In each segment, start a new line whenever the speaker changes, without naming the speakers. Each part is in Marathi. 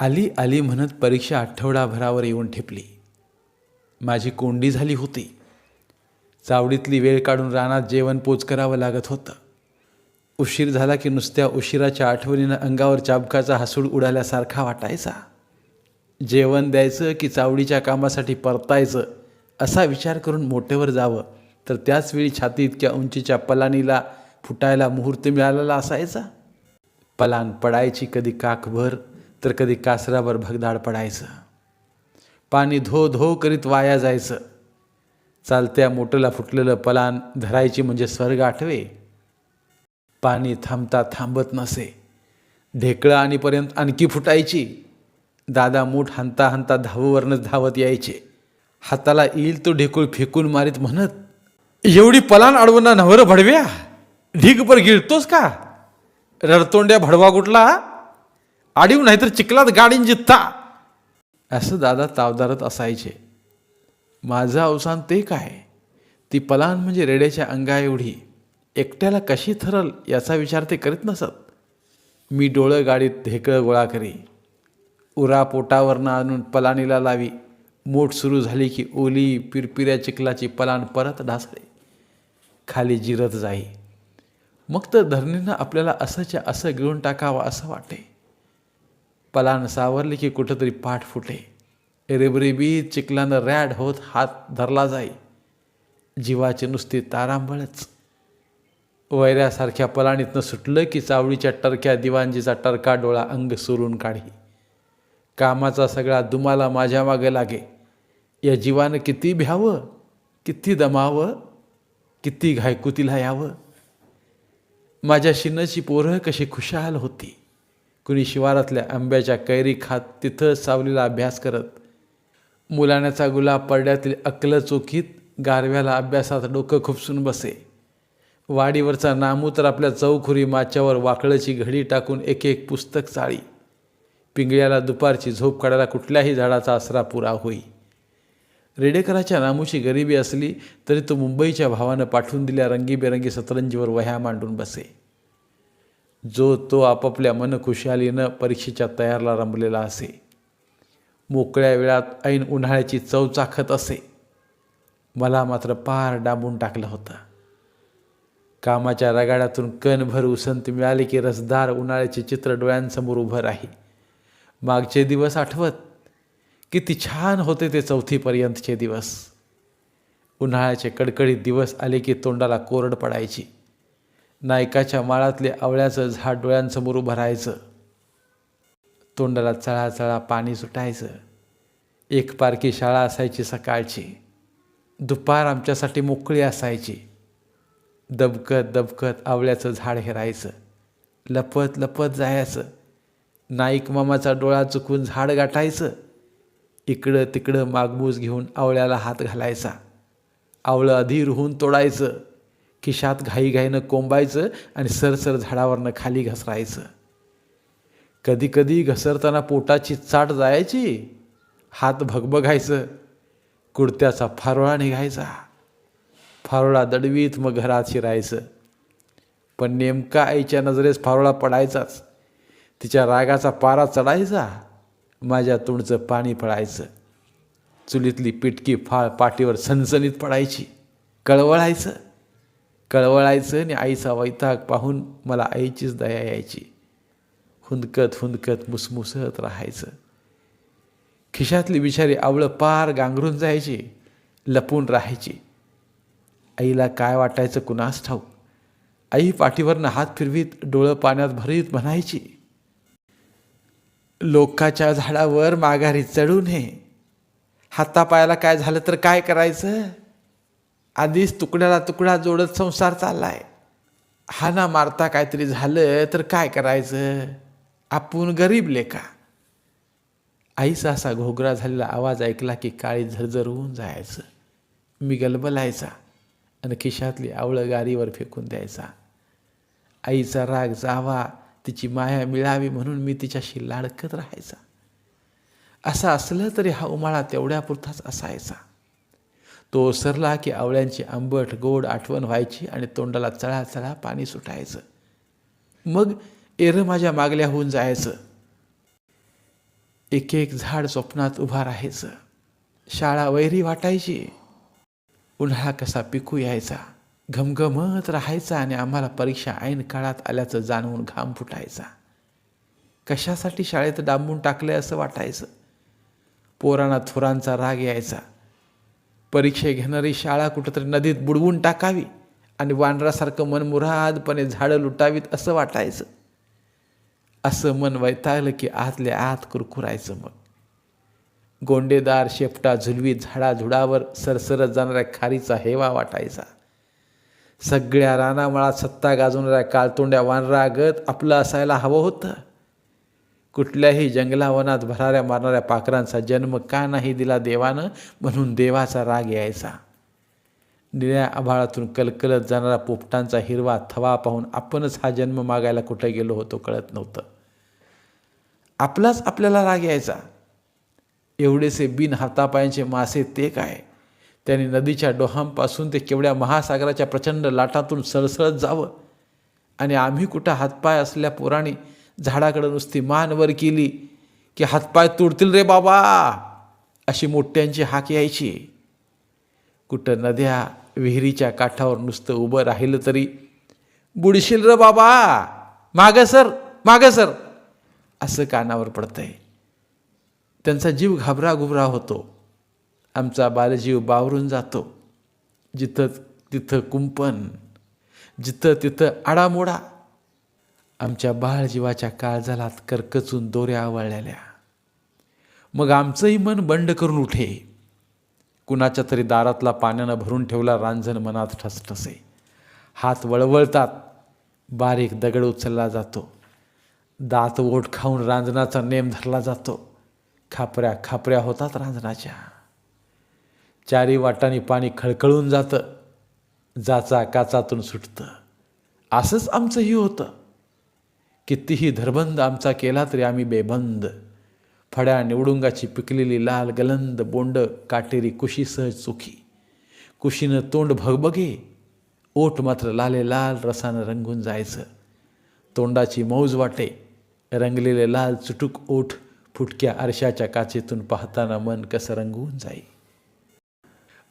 आली आली म्हणत परीक्षा आठवडाभरावर येऊन ठेपली. माझी कोंडी झाली होती. चावडीतली वेळ काढून रानात जेवण पोच करावं लागत होतं. उशीर झाला की नुसत्या उशिराच्या आठवणीनं अंगावर चाबकाचा हसूड उडाल्यासारखा वाटायचा. जेवण द्यायचं की चावडीच्या कामासाठी परतायचं असा विचार करून मोठेवर जावं तर त्याच वेळी छाती इतक्या उंचीच्या पलानीला फुटायला मुहूर्त मिळालेला असायचा. पलान पडायची कधी काकभर तर कधी कासरावर भगदाड पडायचं. पाणी धो धो करीत वाया जायचं. चालत्या मोटला फुटलेलं पलान धरायची म्हणजे स्वर्ग आठवे. पाणी थांबता थांबत नसे. ढेकळं आणीपर्यंत आणखी फुटायची. दादा मूठ हांता हांता धावूवरनंच धावत यायचे. हाताला येईल तो ढेकूळ फेकून मारीत म्हणत एवढी पलान अडवणं नवरं भडव्या? ढीगभर गिळतोस का? रडतोंड्या भडवा कुठला आडीव नाहीतर चिखलात गाडीन जित्ता. असं दादा तावदारत असायचे. माझं अवसान ते काय? ती पलान म्हणजे रेड्याच्या अंगा एवढी. एकट्याला कशी थरल याचा विचार ते करीत नसत. मी डोळं गाडीत ढेकळं गोळा करी. उरा पोटावरनं आणून पलानीला लावी. मोठ सुरू झाली की ओली पिरपिऱ्या चिखलाची पलान परत ढासळे. खाली जिरत जाई. मग तर धरणीनं आपल्याला असंच्या असं गिळून टाकावं असं वाटे. पलान सावरली की कुठंतरी पाठ फुटे. रेबरेबी चिखलानं रॅड होत हात धरला जाई. जीवाचे नुसते तारांबळच. वैऱ्यासारख्या पलाणीतनं सुटलं की चावळीच्या टरक्या दिवांजीचा टरका डोळा अंग सुरून काढी. कामाचा सगळा दुमाला माझ्या मागे लागे. या जीवानं किती भ्यावं किती दमावं किती घायकुतीला यावं. माझ्या शिन्नची पोरं कशी खुशाल होती. कुणी शिवारातल्या आंब्याच्या कैरी खात तिथं सावलीला अभ्यास करत. मुलाण्याचा गुलाब पडड्यातील अकल चोखीत गारव्याला अभ्यासात डोकं खुपसून बसे. वाडीवरचा नामू तर आपल्या चौखुरी माच्यावर वाकळची घडी टाकून एक एक पुस्तक चाळी. पिंगळ्याला दुपारची झोप काढायला कुठल्याही झाडाचा आसरा पुरा होई. रेडेकराच्या नामूची गरिबी असली तरी तो मुंबईच्या भावानं पाठवून दिल्या रंगीबेरंगी सतरंजीवर वह्या मांडून बसे. जो तो आपापल्या मनखुशालीनं परीक्षेच्या तयारला रमलेला असे. मोकळ्या वेळात ऐन उन्हाळ्याची चव चाखत असे. मला मात्र पार डांबून टाकलं होतं. कामाच्या रगाड्यातून कणभर उसंत मिळाली की रसदार उन्हाळ्याचे चित्र डोळ्यांसमोर उभं राही. मागचे दिवस आठवत. किती छान होते ते चौथीपर्यंतचे दिवस. उन्हाळ्याचे कडकडीत दिवस आले की तोंडाला कोरड पडायची. नायकाच्या माळातले आवळ्याचं झाड डोळ्यांसमोर उभं राहायचं. तोंडाला चळाचळा पाणी सुटायचं. एक पारखी शाळा असायची सकाळची. दुपार आमच्यासाठी मोकळी असायची. दबकत दबकत आवळ्याचं झाड हेरायचं. लपत लपत जायचं. नाईक मामाचा डोळा चुकून झाड गाठायचं. इकडं तिकडं मागमूस घेऊन आवळ्याला हात घालायचा. आवळं अधीर होऊन तोडायचं. खिशात घाईघाईनं कोंबायचं आणि सरसर झाडावरनं खाली घसरायचं. कधीकधी घसरताना पोटाची चाट जायची. हात भगभगायचं. कुडत्याचा फारोळा निघायचा. फारोळा दडवीत मग घरात शिरायचं. पण नेमका आईच्या नजरेस फारोळा पडायचाच. तिच्या रागाचा पारा चढायचा. माझ्या तोंडचं पाणी पडायचं चुलीतली पिटकी फाळ पाठीवर सनसनीत पडायची. कळवळायचं. कळवळायचं आणि आईचा वैताग पाहून मला आईचीच दया यायची. हुंदकत हुंदकत मुसमुसत राहायचं. खिशातली बिचारी आवळं पार गांगरून जायची लपून राहायची. आईला काय वाटायचं कुणास ठाऊक? आई पाठीवरनं हात फिरवीत डोळं पाण्यात भरीत म्हणायची लोकाच्या झाडावर माघारी चढू नये. हातापायाला काय झालं तर काय करायचं? आधीच तुकड्याला तुकडा जोडत संसार चाललाय. हाना मारता काहीतरी झालं तर काय करायचं? आपण गरीब लेखा आईचा असा घोगरा झालेला आवाज ऐकला की काळी झरझर होऊन जायचं. मी गलबलायचा आणि खिशातली आवळं गारीवर फेकून द्यायचा. आईचा राग जावा तिची माया मिळावी म्हणून मी तिच्याशी लाडकत राहायचा. असं असलं तरी हा उमाळा तेवढ्यापुरताच असायचा. तो ओसरला की आवळ्यांची आंबट गोड आठवण व्हायची आणि तोंडाला चळा चळा पाणी सुटायचं. मग एरं माझ्या मागल्या होऊन जायचं. एक एक झाड स्वप्नात उभा राहायचं. शाळा वैरी वाटायची. उन्हाळा कसा पिकू यायचा. घमघमत राहायचा आणि आम्हाला परीक्षा ऐन काळात आल्याचं जाणवून घाम फुटायचा. कशासाठी शाळेत डांबून टाकले असं वाटायचं. पोरांना थोरांचा राग यायचा. परीक्षा घेणारी शाळा कुठंतरी नदीत बुडवून टाकावी आणि वानरासारखं मनमुरादपणे झाडं लुटावीत असं वाटायचं. असं मन वैतागलं की आतल्या आत कुरकुरायचं मग गोंडेदार शेपटा झुलवी झाडाझुडावर सरसरत जाणाऱ्या खारीचा हेवा वाटायचा. सगळ्या रानामळात सत्ता गाजवणाऱ्या काळतोंड्या वानरागत आपलं असायला हवं होतं. कुठल्याही जंगलावनात भराऱ्या मारणाऱ्या पाखरांचा जन्म का नाही दिला देवानं? म्हणून देवाचा राग यायचा. निळ्या आभाळातून कलकलत जाणारा पोपटांचा हिरवा थवा पाहून आपणच हा जन्म मागायला कुठे गेलो होतो कळत नव्हतं. आपलाच आपल्याला राग यायचा. एवढेसे बिन हातापायांचे मासे ते काय? त्यांनी नदीच्या डोहांपासून ते केवढ्या महासागराच्या प्रचंड लाटातून सळसळत जावं? आणि आम्ही कुठं हातपाय असल्या पोराणी झाडाकडं नुसती मान वर केली की हातपाय तुडतील रे बाबा. अशी मोठ्यांची हाक यायची. कुठं नद्या विहिरीच्या काठावर नुसतं उभं राहिलं तरी बुडशील र बाबा. मागं सर मागं सर. असं कानावर पडतंय. त्यांचा जीव घाबरा घुबरा होतो. आमचा बालजीव बावरून जातो. जिथं तिथं कुंपण जिथं तिथं आडामोडा. आमच्या बाळजीवाच्या काळजालात करकचून दोऱ्या आवळलेल्या. मग आमचंही मन बंड करून उठे. कुणाच्या तरी दारातला पाण्यानं भरून ठेवला रांजण मनात ठसठसे. हात वळवळतात बारीक दगड उचलला जातो. दात ओठ खाऊन रांजणाचा नेम धरला जातो. खापऱ्या खापऱ्या होतात रांजणाच्या. चारी वाटांनी पाणी खळखळून जातं. जाचा काचातून सुटतं. असंच आमचंही होतं. कितीही धरबंद आमचा केला तरी आम्ही बेबंद. फड्या निवडुंगाची पिकलेली लाल गलंद बोंड काटेरी कुशी सहज चुकी कुशीनं तोंड भगबगे ओठ मात्र लाले लाल रसानं रंगून जायचं. तोंडाची मौज वाटे रंगलेले लाल चुटूक ओठ फुटक्या आरशाच्या काचेतून पाहताना मन कसं रंगवून जाई.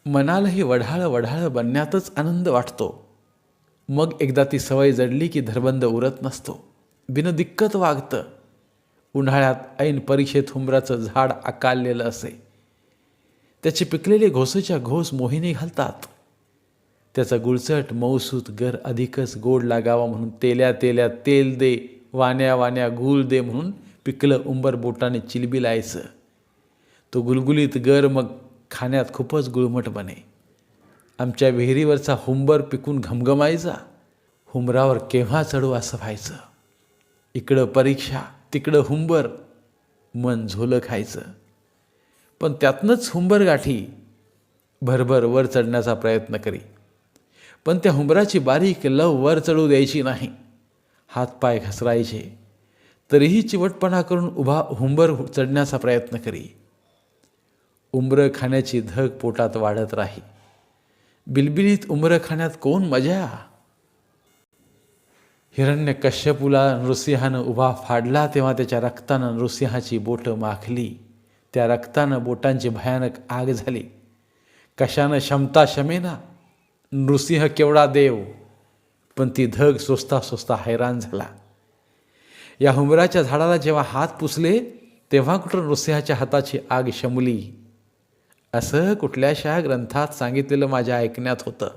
मनालाही वढाळ वढाळ बनण्यातच आनंद वाटतो. मग एकदा ती सवय जडली की धरबंद उरत नसतो. बिनदिक्कत वागतं. उन्हाळ्यात ऐन परीक्षेत हुंबराचं झाड आकारलेलं असे. त्याचे पिकलेले घोसेच्या घोस मोहिनी घालतात. त्याचा गुळसट मौसूत गर अधिकच गोड लागावा म्हणून तेल्या तेल्या तेल दे वाण्या वाण्या गुळ दे म्हणून पिकलं उंबर बोटाने चिलबी लायचं. तो गुलगुलीत गर मग खाण्यात खूपच गुळमट बने. आमच्या विहिरीवरचा हुंबर पिकून घमघमायचा. हुंबरावर केव्हा चढू असं व्हायचं? इकडं परीक्षा तिकडं हुंबर मन झोलं खायचं. पण त्यातनंच हुंबर गाठी भरभर वर चढण्याचा प्रयत्न करी. पण त्या हुंबराची बारीक लव वर चढू द्यायची नाही. हातपाय घसरायचे. तरीही चिवटपणा करून उभा हुंबर चढण्याचा प्रयत्न करी. उंबरं खाण्याची धग पोटात वाढत राही. बिलबिलीत उंबरं खाण्यात कोण मजा? हिरण्य कश्यपूला नृसिंहानं उभा फाडला तेव्हा त्याच्या रक्तानं नृसिंहाची बोटं माखली. त्या रक्तानं बोटांची भयानक आग झाली. कशानं क्षमता शमेना नृसिंह केवढा देव? पण ती धग सोसता सोसता हैराण झाला. या हुंबराच्या झाडाला जेव्हा हात पुसले तेव्हा कुठं नृसिंहाच्या हाताची आग शमली? असं कुठल्याशा ग्रंथात सांगितलेलं माझ्या ऐकण्यात होतं.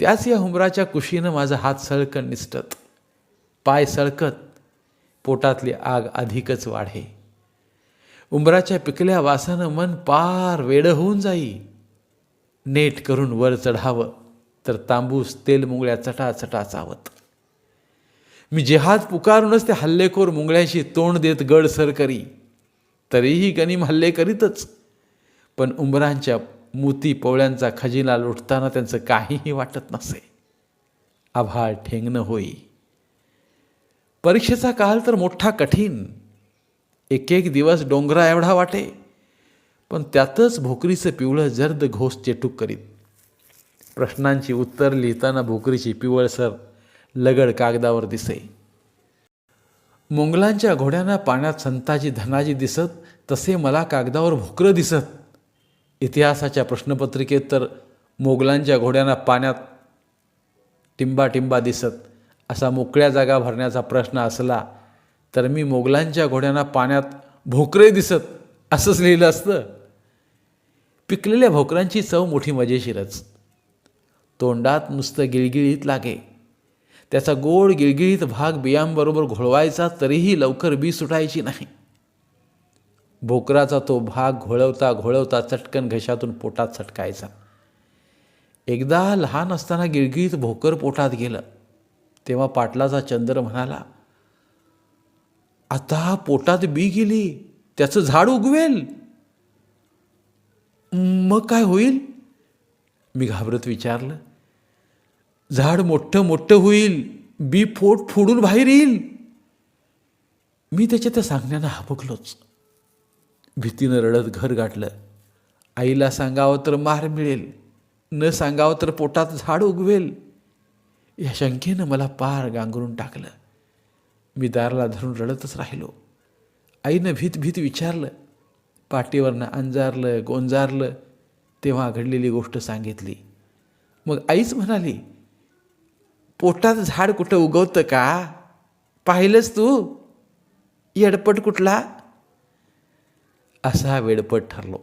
त्याच या हुंबराच्या कुशीनं माझा हात सळकत निसटत. पाय सळकत पोटातली आग अधिकच वाढे. उंबराच्या पिकल्या वासानं मन पार वेडं होऊन जाई. नेट करून वर चढावं तर तांबूस तेल मुंगळ्या चटा चटा चावत. मी जेहाद पुकारूनच त्या हल्लेखोर मुंगळ्याशी तोंड देत गड सर करी. तरीही गनिम हल्ले करीतच पण उंबरांच्या मोती पोवळ्यांचा खजिना लुटताना त्यांचं काहीही वाटत नसे. आभाळ ठेंगणं होई. परीक्षेचा काल तर मोठा कठीण. एक एक दिवस डोंगरा एवढा वाटे. पण त्यातच भोकरीचं पिवळं जर्द घोष चेटूक करीत. प्रश्नांची उत्तर लिहिताना भोकरीची पिवळसर लगड कागदावर दिसे. मोंगलांच्या घोड्यांना पाण्यात संताजी धनाजी दिसत तसे मला कागदावर भोकरं दिसत. इतिहासाच्या प्रश्नपत्रिकेत तर मोगलांच्या घोड्यांना पाण्यात टिंबा टिंबा दिसत असा मोकळ्या जागा भरण्याचा प्रश्न असला तर मी मोगलांच्या घोड्यांना पाण्यात भोकरे दिसत असंच लिहिलं असतं. पिकलेल्या भोकरांची चव मोठी मजेशीरच. तोंडात नुसतं गिळगिळीत लागे. त्याचा गोड गिळगिळीत भाग बियांबरोबर घोळवायचा तरीही लवकर बी सुटायची नाही. भोकराचा तो भाग घोळवता घोळवता चटकन घशातून पोटात चटकायचा एकदा लहान असताना गिळगिळीत भोकर पोटात गेलं. तेव्हा पाटलाचा चंद्र म्हणाला आता पोटात बी गेली त्याचं झाड उगवेल. मग काय होईल? मी घाबरत विचारलं. झाड मोठं मोठं होईल बी फोट फोडून बाहेर येईल. मी त्याच्या त्या सांगण्यानं हाबकलोच. भीतीनं रडत घर गाठलं. आईला सांगावं तर मार मिळेल न सांगावं तर पोटात झाड उगवेल. या शंकेनं मला पार गांगरून टाकलं. मी दाराला धरून रडतच राहिलो. आईनं भीत भीत विचारलं. पाठीवरनं अंजारलं गोंजारलं तेव्हा घडलेली गोष्ट सांगितली. मग आईच म्हणाली पोटात झाड कुठं उगवतं का? पाहिलंस तू? येडपट कुठला? असा वेडपट ठरलो.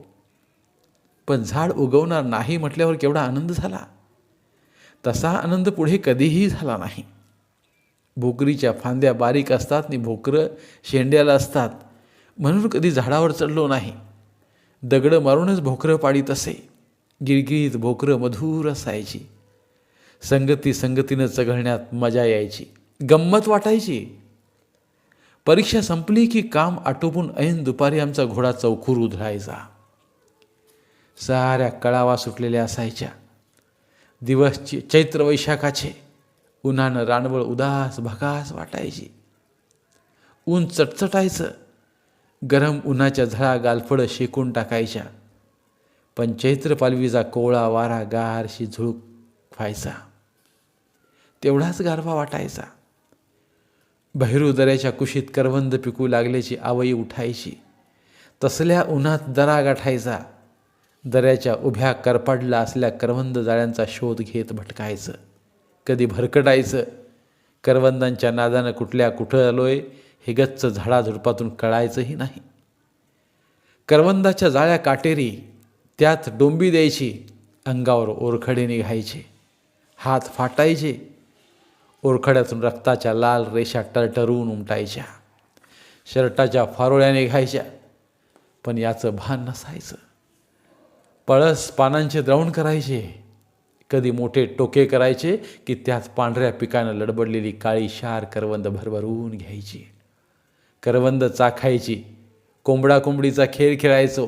पण झाड उगवणार नाही म्हटल्यावर केवढा आनंद झाला? तसा आनंद पुढे कधीही झाला नाही. भोकरीच्या फांद्या बारीक असतात आणि भोकरं शेंड्याला असतात. म्हणून कधी झाडावर चढलो नाही. दगडं मारूनच भोकरं पाडीत असे. गिरगिरीत भोकरं मधुर असायची. संगती संगतीनं चघळण्यात मजा यायची. गंमत वाटायची. परीक्षा संपली की काम आटोपून ऐन दुपारी आमचा घोडा चौखूर उधळायचा. साऱ्या कळावा सुटलेल्या असायच्या. दिवसची चैत्र वैशाखाचे उन्हानं रानवळ उदास भकास वाटायची. ऊन चटचटायचं. गरम उन्हाच्या झळा गालफडं शेकून टाकायच्या. पण चैत्र पालवीचा कोवळा वारा गारशी झुळूक व्हायचा. तेवढाच गारवा वाटायचा. बहिरू दऱ्याच्या कुशीत करवंद पिकू लागल्याची आवई उठायची. तसल्या उन्हात दरा गाठायचा. दऱ्याच्या उभ्या करपाडला असल्या करवंद जाळ्यांचा शोध घेत भटकायचं. कधी भरकटायचं. करवंदांच्या नादानं कुठल्या कुठं आलोय हे गच्च झाडाझुडपातून कळायचंही नाही. करवंदाच्या जाळ्या काटेरी त्यात डोंबी द्यायची अंगावर ओरखडे निघायचे. हात फाटायचे ओरखड्यातून रक्ताच्या लाल रेषा टरटरून उमटायच्या. शर्टाच्या फारोळ्या निघायच्या पण याचं भान नसायचं. पळस पानांचे द्रवण करायचे. कधी मोठे टोके करायचे की त्यात पांढऱ्या पिकानं लडबडलेली काळी शार करवंद भरभरून घ्यायची. करवंद चाखायची. कोंबडा कोंबडीचा खेळ खेळायचो.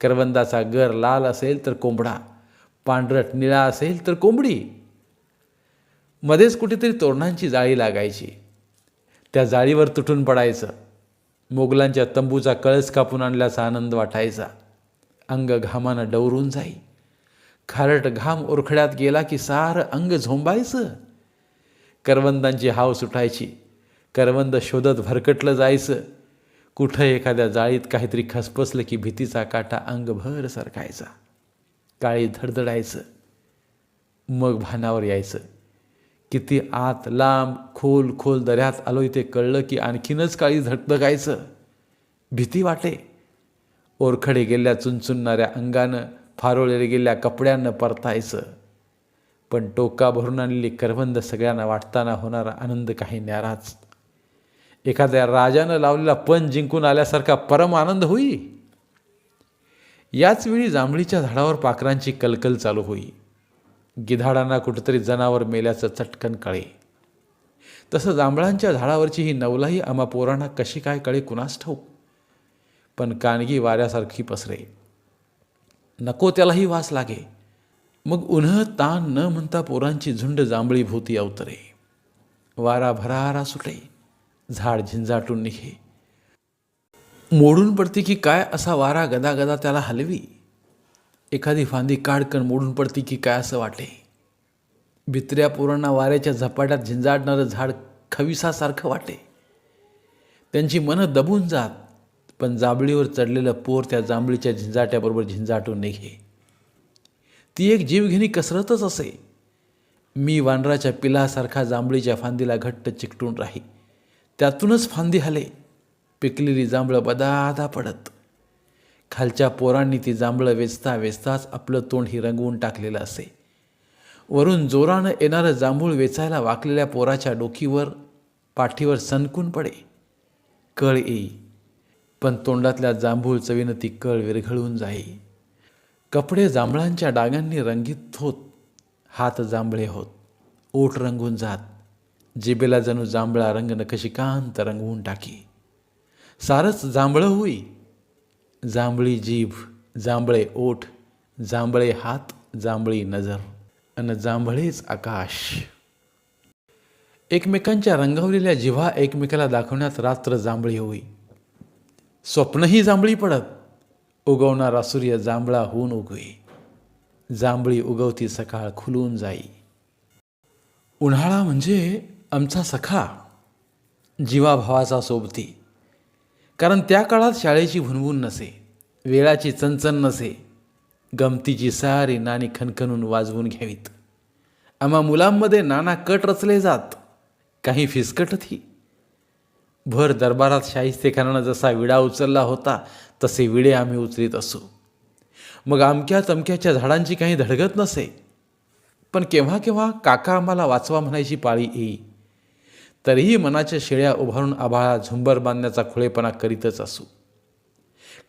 करवंदाचा गर लाल असेल तर कोंबडा. पांढरट निळा असेल तर कोंबडी. मध्येच कुठेतरी तोरणांची जाळी लागायची. त्या जाळीवर तुटून पडायचं. मोगलांच्या तंबूचा कळस कापून आणल्याचा आनंद वाटायचा. अंग घामानं डवरून जाई. खारट घाम ओरखड्यात गेला की सारं अंग झोंबायचं. करवंदांची हाव सुटायची. करवंद शोधत भरकटलं जायचं. कुठं एखाद्या जाळीत काहीतरी खसपसलं की भीतीचा काटा अंगभर सरकायचा. काळी धडधडायचं. मग भानावर यायचं. किती आत लांब खोल खोल दऱ्यात आलो इथे कळलं की आणखीनच काळी धडधकायचं भीती वाटे. ओरखडे गेल्या चुनचुनणाऱ्या अंगानं फारोळले गेल्या कपड्यांनं परतायचं. पण टोका भरून आणलेली करवंद सगळ्यांना वाटताना होणारा आनंद काही न्याराच. एखाद्या राजानं लावलेला पण जिंकून आल्यासारखा परम आनंद होई. याच वेळी जांभळीच्या झाडावर पाखरांची कलकल चालू होई. गिधाडांना कुठेतरी जनावर मेल्याचं चटकन कळे. तसं जांभळांच्या झाडावरची ही नवलाही आम्हा पोरांना कशी काय कळे कुणास ठाऊक? पण कानगी वाऱ्यासारखी पसरे. नको त्यालाही वास लागे. मग उन्ह ताण न म्हणता पोरांची झुंड जांभळी भोवती अवतरे. वारा भरारा सुटे. झाड झिंजाटून निघे. मोडून पडते की काय असा वारा गदागदा त्याला हलवी? एखादी फांदी काढकन मोडून पडते की काय असं वाटे? भित्र्या पोरांना वाऱ्याच्या झपाट्यात झिंजाडणारं झाड खविसासारखं वाटे. त्यांची मनं दबून जात पण जांभळीवर चढलेलं पोर त्या जांभळीच्या झिंजाट्याबरोबर झिंजाटून निघे. ती एक जीवघेणी कसरतच असे. मी वानराच्या पिलासारखा जांभळीच्या फांदीला घट्ट चिकटून राही. त्यातूनच फांदी हले. पिकलेली जांभळं बदादा पडत. खालच्या पोरांनी ती जांभळं वेचता वेचताच आपलं तोंड ही रंगवून टाकलेलं असे. वरून जोरानं येणारं जांभूळ वेचायला वाकलेल्या पोराच्या डोकीवर पाठीवर सनकून पडे. कळ येई. पण तोंडातल्या जांभूळ चवीनं ती कळ विरघळून जाई. कपडे जांभळांच्या डागांनी रंगीत होत हात जांभळे होत. ओठ रंगून जात. जिबेला जणू जांभळा रंग नकशिकांत रंगवून टाकी. सारच जांभळं होई जांभळी जीभ जांभळे ओठ जांभळे हात जांभळी नजर आणि जांभळेच आकाश. एकमेकांच्या रंगवलेल्या जिव्हा एकमेकाला दाखवण्यात रात्र जांभळी होई. स्वप्नही जांभळी पडत उगवणारा सूर्य जांभळा होऊन उगवे. जांभळी उगवती सकाळ खुलून जाई. उन्हाळा म्हणजे आमचा सखा जीवाभावाचा सोबती. कारण त्या काळात शाळेची भुनभुन नसे वेळाची चणचण नसे गमतीची सारी नाणी खणखणून वाजवून घ्यावीत. आम्हा मुलांमध्ये नाना कट रचले जात काही फिसकटतही भर दरबारात शाहिस्तेखानानं जसा विडा उचलला होता तसे विडे आम्ही उचलीत असू. मग अमक्या तमक्याच्या झाडांची काही धडगत नसे. पण केव्हा केव्हा काका आम्हाला वाचवा म्हणायची पाळी येई. तरीही मनाच्या शेळ्या उभारून आभाळा झुंबर बांधण्याचा खुळेपणा करीतच असू.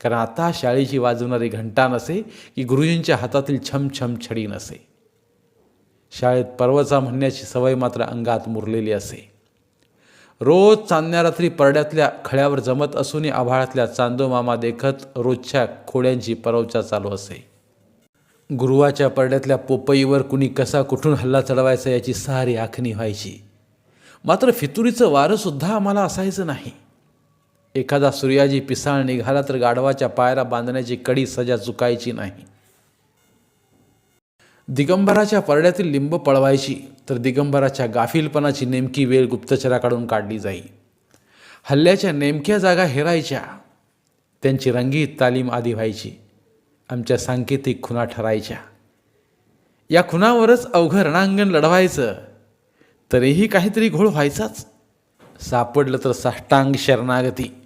कारण आता शाळेची वाजवणारी घंटा नसे की गुरुजींच्या हातातील छम छम छडी नसे. शाळेत पर्वचा म्हणण्याची सवय मात्र अंगात मुरलेली असे. रोज चांदण्या रात्री परड्यातल्या खळ्यावर जमत असूनही आभाळातल्या चांदोमामा देखत रोजच्या खोड्यांची परवचा चालू असे. गुरुवाच्या परड्यातल्या पोपईवर कुणी कसा कुठून हल्ला चढवायचा याची सारी आखणी व्हायची. मात्र फितुरीचं वारंसुद्धा आम्हाला असायचं नाही. एखादा सूर्याजी पिसाळ निघाला तर गाढवाच्या पायाला बांधण्याची कडी सजा चुकायची नाही. दिगंबराच्या परड्यातील लिंब पळवायची तर दिगंबराच्या गाफीलपणाची नेमकी वेळ गुप्तचराकडून काढली जाई. हल्ल्याच्या नेमक्या जागा हेरायच्या. त्यांची रंगीत तालीम आधी व्हायची. आमच्या सांकेतिक खुना ठरायच्या. या खुनावरच अवघं रणांगण लढवायचं. तरीही काहीतरी घोळ व्हायचाच. सापडलं तर साष्टांग शरणागती.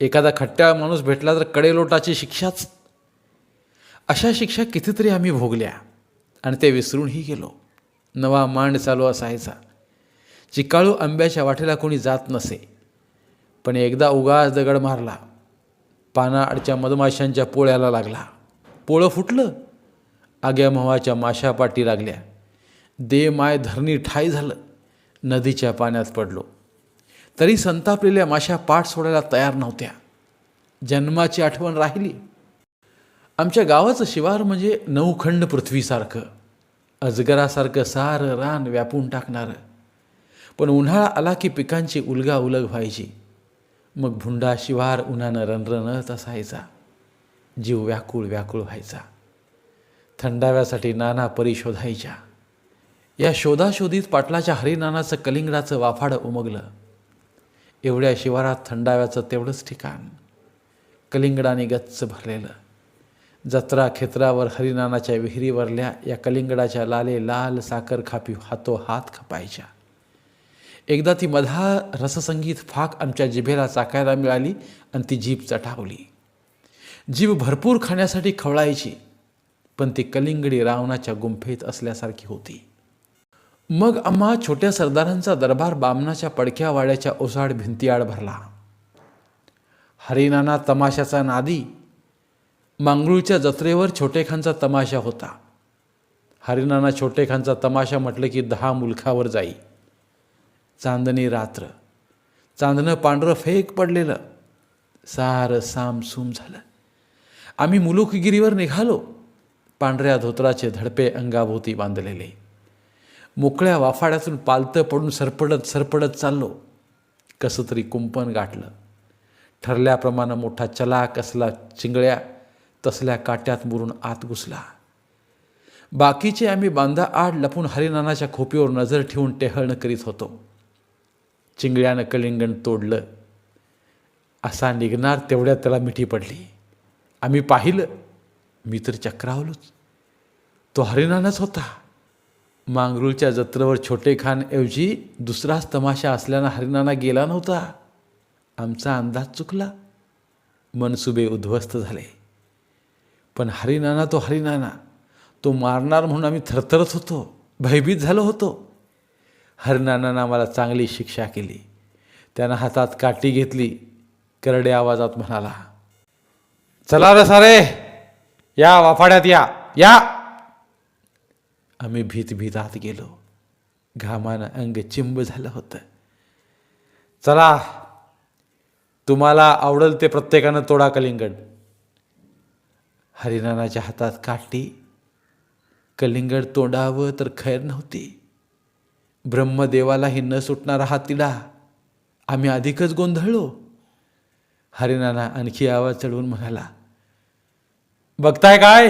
एखादा खट्ट्या माणूस भेटला तर कडेलोटाची शिक्षाच. अशा शिक्षा कितीतरी आम्ही भोगल्या आणि ते विसरूनही गेलो. नवा मांड चालू असायचा. चिकाळू आंब्याच्या वाटेला कोणी जात नसे. पण एकदा उगाच दगड मारला. पानाआडच्या मधमाशांच्या पोळ्याला लागला. पोळं फुटलं. आग्या मवाच्या माशा पाटी लागल्या. दे माय धरणी ठाय झालं. नदीच्या पाण्यात पडलो. तरी संतापलेल्या माशा पाठ सोडायला तयार नव्हत्या. जन्माची आठवण राहिली. आमच्या गावाचं शिवार म्हणजे नऊखंड पृथ्वीसारखं. अजगरासारखं सारं रान व्यापून टाकणारं. पण उन्हाळा आला की पिकांची उलगा उलग व्हायची. मग भुंडा शिवार उन्हानं रणरणत असायचा. जीव व्याकुळ व्याकुळ व्हायचा. थंडाव्यासाठी नाना परी शोधायच्या. या शोधाशोधीत पाटलाच्या हरिनानाचं कलिंगडाचं वाफाडं उमगलं. एवढ्या शिवारात थंडाव्याचं तेवढंच ठिकाण. कलिंगडाने गच्च भरलेलं. जत्रा खेत्रावर हरिनानाच्या विहिरीवरल्या या कलिंगडाच्या लाले लाल साखर खापी हातो हात खपायच्या. एकदा ती मधा रससंगीत फाक आमच्या जिभेला चाकायला मिळाली आणि ती जीभ चटावली. जीभ भरपूर खाण्यासाठी खवळायची पण ती कलिंगडी रावणाच्या गुंफेत असल्यासारखी होती. मग आम्हा छोट्या सरदारांचा दरबार बामणाच्या पडक्या वाड्याच्या ओसाड भिंतीआड भरला. हरिनाना तमाशाचा नादी मांगरूळच्या जत्रेवर छोटेखांचा तमाशा होता. हरिनाना छोटेखांचा तमाशा म्हटलं की दहा मुलखावर जाई. चांदणी रात्र चांदणं पांढरं फेक पडलेलं सारं सामसूम झालं. आम्ही मुलुखगिरीवर निघालो पांढऱ्या धोत्राचे धडपे अंगाभोवती बांधलेले. मोकळ्या वाफाड्यातून पालतं पडून सरपडत सरपडत चाललो. कसं तरी कुंपण गाठलं. ठरल्याप्रमाणे मोठा चला कसला चिंगळ्या तसल्या काट्यात मुरून आत घुसला. बाकीचे आम्ही बांधा आड लपून हरिनानाच्या खोपीवर नजर ठेवून टेहळणं करीत होतो. चिंगळ्यानं कलिंगण तोडलं. असा निघणार तेवढ्यात त्याला मिठी पडली. आम्ही पाहिलं मी तर चक्रावलोच. तो हरिनानाच होता. मांगरूळच्या जत्रेवर छोटे खानऐवजी दुसराच तमाशा असल्यानं हरिणाना गेला नव्हता. आमचा अंदाज चुकला. मनसुबे उद्ध्वस्त झाले. पण हरिनाना तो हरिनाना. तो मारणार म्हणून आम्ही थरथरत होतो. भयभीत झालो होतो. हरिनानानं आम्हाला चांगली शिक्षा केली. त्यानं हातात काठी घेतली. करडे आवाजात म्हणाला चला रे सारे या वाफाड्यात या या. आम्ही भीत आत गेलो. घामानं अंग चिंब झालं होतं. चला तुम्हाला आवडल ते प्रत्येकानं तोडा कलिंगड. हरिनानाच्या हातात काठी. कलिंगड तोंडावं तर खैर नव्हती. ब्रह्मदेवालाही न सुटणारा हा तिडा. आम्ही अधिकच गोंधळलो. हरिनाना आणखी आवाज चढवून म्हणाला बघताय काय?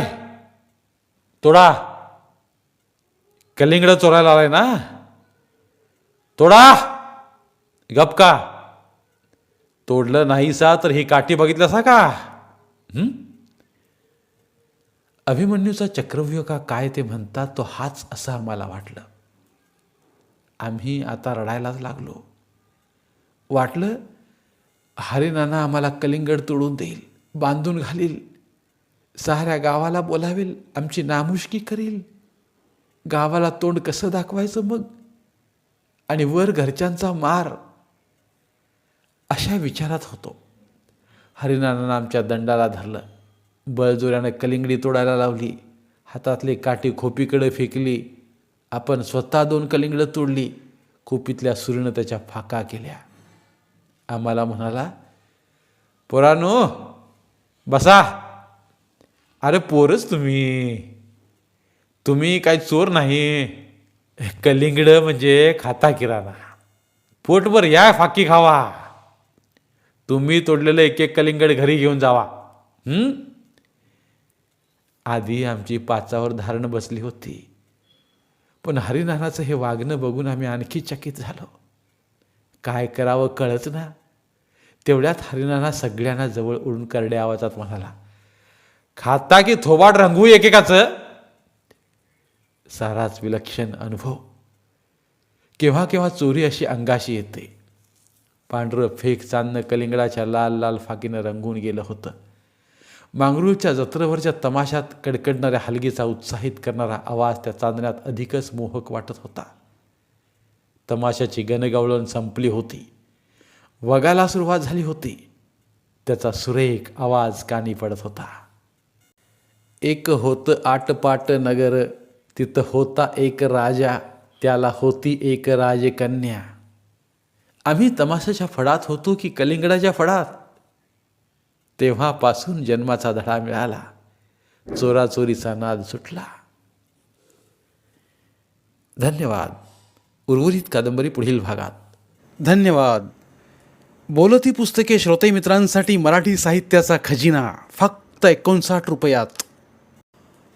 तोडा. कलिंगड चोरायला आलाय ना तोडा गप का तोडलं नाहीसा तर ही काठी बघितलं का अभिमन्यूचा चक्रव्यूह का काय ते म्हणतात तो हाच असं आम्हाला वाटलं आम्ही आता रडायलाच लागलो वाटलं हरिनाना आम्हाला कलिंगड तोडून देईल बांधून घालील साऱ्या गावाला बोलावेल आमची नामुष्की करील गावाला तोंड कसं दाखवायचं मग? आणि वर घरच्यांचा मार. अशा विचारात होतो. हरिनानानं आमच्या दंडाला धरलं. बळजोऱ्यानं कलिंगडी तोडायला लावली. हातातली काठी खोपीकडे फेकली. आपण स्वतः दोन कलिंगडं तोडली. खोपीतल्या सुरीनं त्याच्या फाका केल्या. आम्हाला म्हणाला पोरानो बसा. अरे पोरच तुम्ही. तुम्ही काही चोर नाही. कलिंगडं म्हणजे खाता किराणा. पोटभर या फाकी खावा. तुम्ही तोडलेलं एक एक कलिंगड घरी घेऊन जावा. आधी आमची पाचावर धारण बसली होती. पण हरिनानाचं हे वागणं बघून आम्ही आणखी चकित झालो. काय करावं कळच ना. तेवढ्यात हरिनाना सगळ्यांना जवळ उडून करड्या आवाजात म्हणाला खाता की थोबाड रंगू एकेकाचं? साराच विलक्षण अनुभव. केव्हा केव्हा चोरी अशी अंगाशी येते. पांढरं फेक चांदणं कलिंगडाच्या लाल लाल फाकीनं रंगून गेलं होतं. मांगरूळच्या जत्रेवरच्या तमाशात कडकडणाऱ्या हलगीचा उत्साहित करणारा आवाज त्या चांदण्यात अधिकच मोहक वाटत होता. तमाशाची गणगवळण संपली होती. वगाला सुरुवात झाली होती. त्याचा सुरेख आवाज कानी पडत होता. एक होतं आटपाट नगर तिथं होता एक राजा त्याला होती एक राजकन्या. आम्ही तमाशाच्या फडात होतो की कलिंगडाच्या फडात? तेव्हापासून जन्माचा धडा मिळाला. चोराचोरीचा नाद सुटला. धन्यवाद. उर्वरित कादंबरी पुढील भागात.
धन्यवाद. बोलती पुस्तके श्रोते मित्रांसाठी मराठी साहित्याचा खजिना फक्त एकोणसाठ रुपयात.